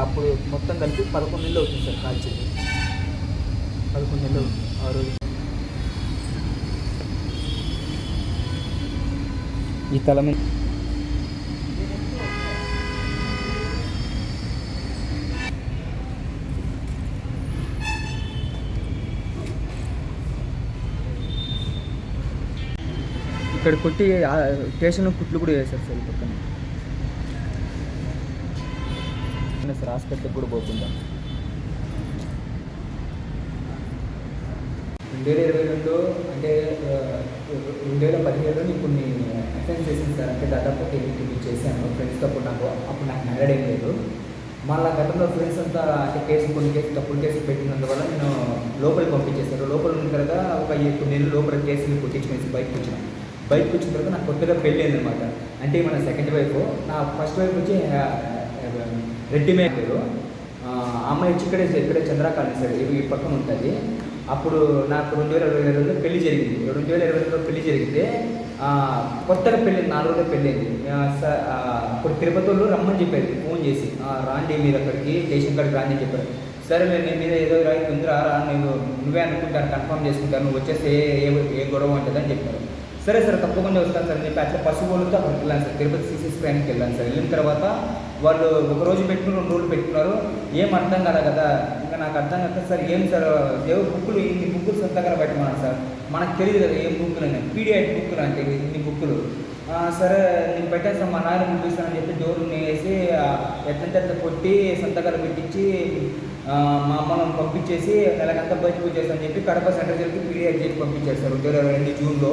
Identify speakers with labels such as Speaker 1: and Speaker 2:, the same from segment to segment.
Speaker 1: అప్పుడు మొత్తం కలిపి పదకొండు నెలలు అవుతుంది సార్ కాల్చింది పదకొండు నెలలు అవుతుంది ఆ రోజు. ఈ తల మీద. ఇక్కడ కొట్టి ఆ స్టేషన్లో కుట్లు కూడా వేశారు సార్ ఈ పక్కన అయినా సార్ హాస్పిటల్కి కూడా పోకుండా రెండు వేల ఇరవై రెండు అంటే రెండు వేల పదిహేడులో నేను కొన్ని అటెండ్ చేసింది సార్. అంటే దాదాపు ఒక చేశాను. ఫ్రెండ్స్తో కూడా నాకు అప్పుడు నాకు మ్యారేడ్ ఏం లేదు. మళ్ళీ గతంలో ఫ్రెండ్స్ అంతా అంటే కేసు కొన్ని కేసు తప్పుడు కేసులు పెట్టినందువల్ల నేను లోపలికి పంపించేశారు. లోపల ఉన్న తర్వాత ఒక కొన్ని నెలలు లోపల కేసులు కొట్టించుకునేసి బయటకు వచ్చిన. బయటకు వచ్చిన తర్వాత నాకు కొత్తగా పెళ్ళి అయింది అనమాట అంటే మన సెకండ్ వైఫ్ నా ఫస్ట్ వైఫ్ వచ్చి రెడ్డిమే పేరు. అమ్మాయి ఇక్కడే ఇక్కడే చంద్రకాళి సైడ్ ఇవి పక్కన ఉంటుంది. అప్పుడు నాకు రెండు వేల ఇరవై రెండులో పెళ్ళి జరిగింది. రెండు వేల ఇరవై రెండులో పెళ్ళి జరిగితే కొత్తగా పెళ్ళి నాలుగు రోజులు పెళ్ళింది ఆ, అప్పుడు తిరుపతిలో రమ్మని చెప్పారు ఫోన్ చేసి. రాండి మీరు అక్కడికి స్టేషన్ కాడికి రాండి అని చెప్పారు. సరే నేను మీద ఏదో రాయి ఉందిరా రా నేను నువ్వే అనుకుంటాను కన్ఫర్మ్ చేసుకుంటాను నువ్వు వచ్చేసి ఏ ఏ- ఏ గొడవ ఉంటుందని చెప్పారు. సరే సార్ తప్పకుండా వస్తాను సార్ అని చెప్పి అట్లా పశువులతో అక్కడికి వెళ్ళాను సార్. తిరుపతి సీసీ స్కాన్కి వెళ్ళాను సార్. వెళ్ళిన తర్వాత వాళ్ళు ఒక రోజు పెట్టుకుని రెండు రోజులు పెట్టుకున్నారు. ఏం అర్థం కాదు కదా? ఇంకా నాకు అర్థం కాదు సార్ ఏం సార్ ఏవో బుక్కులు ఇన్ని బుక్కులు సొంతంగా పెట్టమన్నారు సార్. మనకు తెలియదు కదా ఏం బుక్కులు అని. పీడిఎఫ్ బుక్కులు అంటే ఇన్ని బుక్కులు. సరే నేను పెట్టాను సార్ మా నాయన పంపిస్తానని చెప్పి డోర్ వేసి ఎట్లంటే కొట్టి సంతకాలు పెట్టించి మా అమ్మను పంపించేసి నెలకంతా బయటకు వచ్చేసాను చెప్పి కడప సెంటర్ జైలుకి పీడిఎఫ్ చేసి పంపించారు సార్ రెండు వేల ఇరవై రెండు జూన్లో.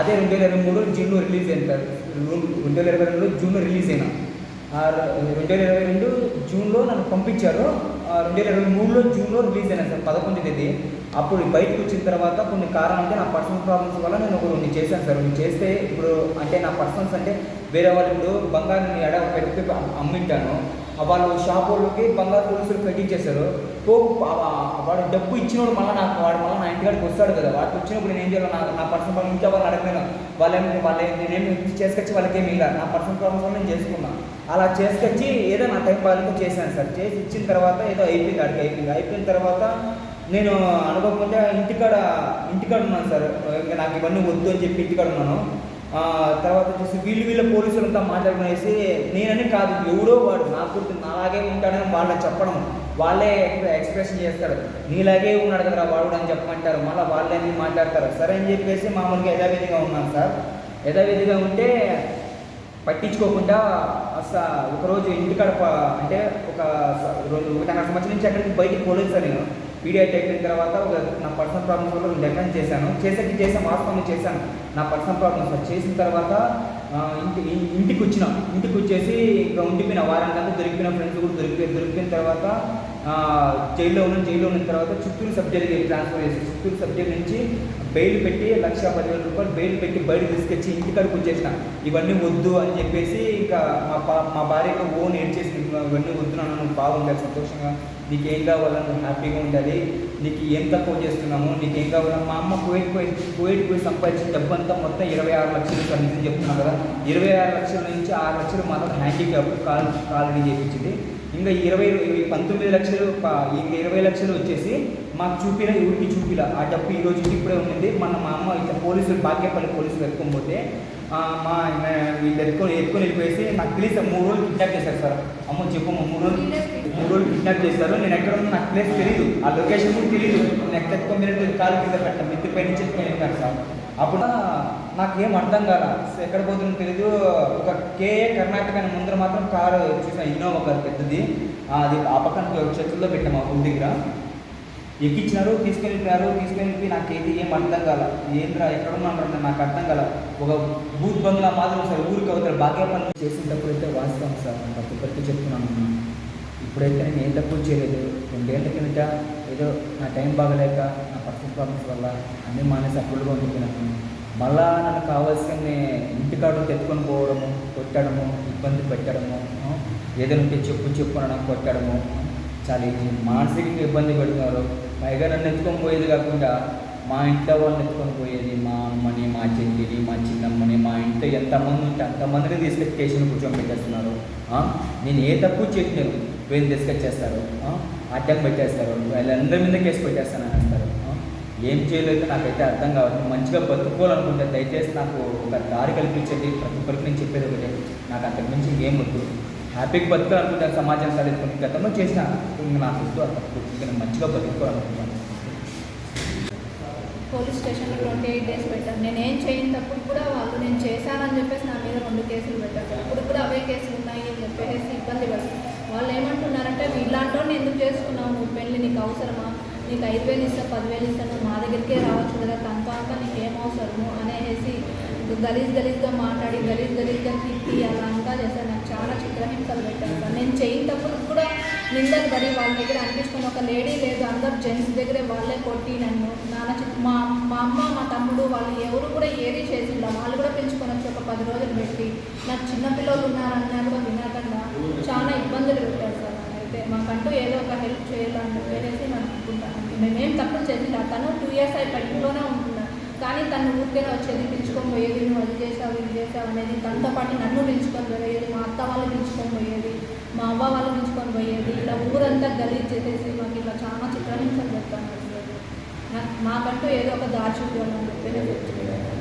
Speaker 1: అదే రెండు వేల ఇరవై మూడు జూన్లో రిలీజ్ అయింది సార్ రెండు వేల ఇరవై రెండులో జూన్లో రిలీజ్ అయినా. రెండు వేల ఇరవై రెండు జూన్లో నన్ను పంపించారు. రెండు వేల ఇరవై మూడులో జూన్లో రిలీజ్ అయినా సార్ పదకొండు తేదీ. అప్పుడు బయటకు వచ్చిన తర్వాత కొన్ని కారణాలంటే నా పర్సనల్ ప్రాబ్లమ్స్ వల్ల నేను ఒక రెండు చేశాను సార్. రెండు చేస్తే ఇప్పుడు అంటే నా పర్సనల్స్ అంటే వేరే వాళ్ళు ఇప్పుడు బంగారం ఎడ పెట్టి అమ్మింటాను. వాళ్ళు షాప్ వాళ్ళకి బంగారు పోలీసులు కట్టించేశారు. పోపు వాడు డబ్బు ఇచ్చినోడు మళ్ళీ నాకు వాడు మళ్ళీ నా ఇంటికాడికి వస్తాడు కదా. వాడికి వచ్చినప్పుడు నేను ఏం చేయాలి నా నా పర్సనల్ ప్రాబ్లం ఇంకా వాళ్ళు అడగలేను. వాళ్ళేమి వాళ్ళ నేనేమి చేసుకొచ్చి వాళ్ళకి ఏమి ఇలా నా పర్సనల్ ప్రాబ్లమ్స్ నేను చేసుకున్నాను అలా చేసుకొచ్చి ఏదో నా టైం వాళ్ళకి చేశాను సార్. చేసి ఇచ్చిన తర్వాత ఏదో అయిపోయింది అడిగి అయిపోయింది. అయిపోయిన తర్వాత నేను అనుకోకుండా ఇంటికాడ ఇంటికాడ ఉన్నాను సార్. ఇంకా నాకు ఇవన్నీ వద్దు అని చెప్పి ఇంటికాడ ఉన్నాను. తర్వాత వచ్చేసి వీళ్ళు వీళ్ళ పోలీసులంతా మాట్లాడుకునేసి నేనని కాదు ఎవడో వాడు నాకు గుర్తు నాలాగే ఉంటాడని వాళ్ళకి చెప్పడం వాళ్ళే ఎక్స్ప్రెషన్ చేస్తారు. నీలాగే ఉన్నాడు కదా వాడు అని చెప్పమంటారు మళ్ళీ వాళ్ళే మాట్లాడతారు. సరే అని చెప్పేసి మామూలుగా యథావిధిగా ఉన్నాను సార్. యథావిధిగా ఉంటే పట్టించుకోకుండా అసలు ఒకరోజు ఇంటికాడ అంటే ఒక రెండు ఒకటిన్నర సంవత్సరం నుంచి అక్కడికి బయటికి పోలేదు సార్ నేను. వీడియో అయిపోయిన తర్వాత ఒక నా పర్సనల్ ప్రాబ్లమ్స్ వల్ల లెక్కన చేశాను. చేసేకి చేసాను వాస్తవం చేశాను. నా పర్సనల్ ప్రాబ్లమ్స్ చేసిన తర్వాత ఇంటి ఇంటికి వచ్చిన ఇంటికి వచ్చేసి ఇంకా ఉండిపోయిన వారానికి అంతా ఫ్రెండ్స్ కూడా దొరికిపోయి దొరికిన తర్వాత జైల్లో ఉన్న జైల్లో ఉన్న తర్వాత చిత్తూరు సబ్జెక్ట్కి ట్రాన్స్ఫర్ చేసి చిత్తూరు సబ్జెక్ట్ నుంచి బెయిల్ పెట్టి లక్ష పదివేల రూపాయలు బెయిల్ పెట్టి బయట తీసుకొచ్చి ఇంటికాడికి వచ్చేసిన. ఇవన్నీ వద్దు అని చెప్పేసి ఇంకా మా పా మా భార్యకు ఓన్ ఏడ్చేసి ఇవన్నీ వద్దు నువ్వు బాగుండాలి సంతోషంగా నీకు ఏం కావాలో నువ్వు హ్యాపీగా ఉండాలి. నీకు ఏం తక్కువ చేస్తున్నాము నీకు ఏం కావాలో మా అమ్మ కోయిట్ పోయి కోయిట్ పోయి సంపాదించిన డబ్బంతా మొత్తం ఇరవై ఆరు లక్షలు సార్ చెప్తున్నాను కదా. ఇరవై ఆరు లక్షల నుంచి ఆరు లక్షలు మాత్రం హ్యాండిక్యాప్ కాల్ కాలనీ చేయించింది ఇంకా ఇరవై పంతొమ్మిది లక్షలు ఇంకా ఇరవై లక్షలు వచ్చేసి మాకు చూపిన ఎవరికి చూపిల. ఆ డబ్బు ఈ రోజు ఇప్పుడే ఉంది మన మా అమ్మ ఇట్లా పోలీసులు బాగ్యపల్లి పోలీసులు ఎత్తుకొని మా వీళ్ళు ఎత్తుకొని ఎత్తుకొని వెళ్ళిపోయేసి నాకు తెలిసి మూడు రోజులు కిడ్నాప్ చేశారు సార్. అమ్మ చెప్పు అమ్మ, మూడు రోజులు మూడు రోజులు కిడ్నాప్ చేశారు. నేను ఎక్కడ ఉన్నా నాకు ప్లేస్ తెలియదు ఆ లొకేషన్ కూడా తెలియదు నేను ఎక్కడ ఎత్తుకొని కాలు కింద పెట్టాను మిత్తి పై నుంచి ఎత్తుకొని వెళ్ళాను సార్. అప్పుడు నాకేం అర్థం కాల. ఎక్కడ పోతుందో తెలియదు ఒక కేఏ కర్ణాటక అని ముందర మాత్రం కారు చూసిన ఇన్నోవా కారు పెద్దది. అది ఆ పక్కన చేతుల్లో పెట్టాము ఆ ఊరి దగ్గర. ఎక్కించినారు తీసుకొని వెళ్ళిపోయారు నాకు వెళ్ళిపోయి నాకైతే ఏం అర్థం కాల. ఏంద్రా ఎక్కడ ఉన్నాను నాకు అర్థం కాల. ఒక బూత్ బంగ్లా మాత్రం సార్ ఊరికి అవుతారు బాగా పనులు చేసేటప్పుడు అయితే వాస్తవం సార్. నేను ప్రతి ఒక్కరికి చెప్తున్నాను. ఇప్పుడైతే నేను ఏం తప్పులు చేయలేదు. రెండేళ్ళ కిందట ఏదో నా టైం బాగలేక నా పర్సనల్ ప్రాబ్లమ్స్ వల్ల అన్నీ మానేసి అప్పుడుగా ఉండిపోయినాను మళ్ళా నాకు కావాల్సిన ఇంటికాడ తెచ్చుకొని పోవడము కొట్టడము ఇబ్బంది పెట్టడము ఏదైనా ఉంటే చెప్పు చెప్పు అనడం కొట్టడము. చాలా మానసికంగా ఇబ్బంది పెడుతున్నారు. పైగా నన్ను ఎత్తుకొని పోయేది కాకుండా మా ఇంట్లో వాళ్ళని ఎత్తుకొని పోయేది మా అమ్మని మా చెల్లిని మా చిన్నమ్మని మా ఇంట్లో ఎంతమంది ఉంటే అంతమందిని తీసుకొచ్చి స్టేషన్ కూర్చొని పెట్టేస్తున్నారు. నేను ఏ తప్పు చేయట్లేదు. వీళ్ళు తీసుకొచ్చేస్తారు. ఆ? అడ్డం పెట్టేస్తారు. వీళ్ళందరి మీద కేసు పెట్టేస్తాను అనేస్తారు ఏం చేయలేదు నాకైతే అర్థం కావట్లేదు. మంచిగా బతుకోవాలనుకుంటే దయచేసి నాకు ఒక దారి కల్పించండి. ప్రతి ఒక్కరికి నేను చెప్పేది ఒకటే. నాకు అంతకు మించి ఏం వద్దు. హ్యాపీగా బతకాలనుకుంటే సమాజం సాధించుకుని గతంలో చేసిన ఇంక నాకు వద్దు అంత నేను మంచిగా బతుకోవాలనుకుంటాను
Speaker 2: పోలీస్ స్టేషన్లో ట్వంటీ ఎయిట్ డేస్ పెట్టాను. నేను ఏం చేయనప్పుడు కూడా వాళ్ళు నేను చేశానని చెప్పేసి నా మీద రెండు కేసులు పెట్టారు. ఇప్పుడు కూడా అవే కేసులు ఉన్నాయి అని చెప్పేసి ఇబ్బంది పడుతుంది వాళ్ళు ఏమంటున్నారంటే ఇలాంటి ఎందుకు చేసుకున్నావు? నువ్వు పెళ్ళి నీకు అవసరమా? నీకు ఐదు వేలు ఇస్తా పదివేలు ఇస్తాను మా దగ్గరికే రావచ్చు కదా తనతో నీకు ఏం అవసరము అనేసి గలీజ్ గలీజ్గా మాట్లాడి గలీజ్ గలీజ్గా తిట్టి అలా అంతా చేశారు. నాకు చాలా చిత్రహింసలు పెట్టారు నేను నేను చేయటప్పుడు కూడా నిందలు పడి వాళ్ళ దగ్గర అనిపించుకుని ఒక లేడీ లేదు అందరు జెంట్స్ దగ్గరే వాళ్ళే కొట్టి నన్ను నాన్న మా మా అమ్మ మా తమ్ముడు వాళ్ళు ఎవరు కూడా ఏది చేసిండ వాళ్ళు కూడా పెంచుకొని వచ్చి ఒక పది రోజులు పెట్టి నాకు చిన్నపిల్లలు ఉన్నారన్నా కూడా వినకుండా చాలా ఇబ్బందులు పెట్టారు సార్ అయితే మాకంటూ ఏదో ఒక హెల్ప్ చేయాలని చెప్పేసి నేను అనుకుంటాను మేమేం తప్పులు చేసిండ తను టూ ఇయర్స్ అయిపోయి ఇంట్లోనే ఉంటున్నా. కానీ తను ఊరికేనే వచ్చేది పిలుచుకొని పోయేది నువ్వు అది చేసావు ఇది చేసావు అనేది తనతో పాటు నన్ను పిలుచుకొని పోయేది మా అత్త వాళ్ళు పిలుచుకొని పోయేది మా అవ్వ వాళ్ళు పిలుచుకొని పోయేది. ఇలా ఊరంతా గలీజ్ చేసేసి మాకు ఇలా చాలా చిత్రహింసలు చెప్తాను నాకు మాకంటూ ఏదో ఒక దాచుకోవాలని చూపించాలని చెప్పి నేను చెప్తున్నాను.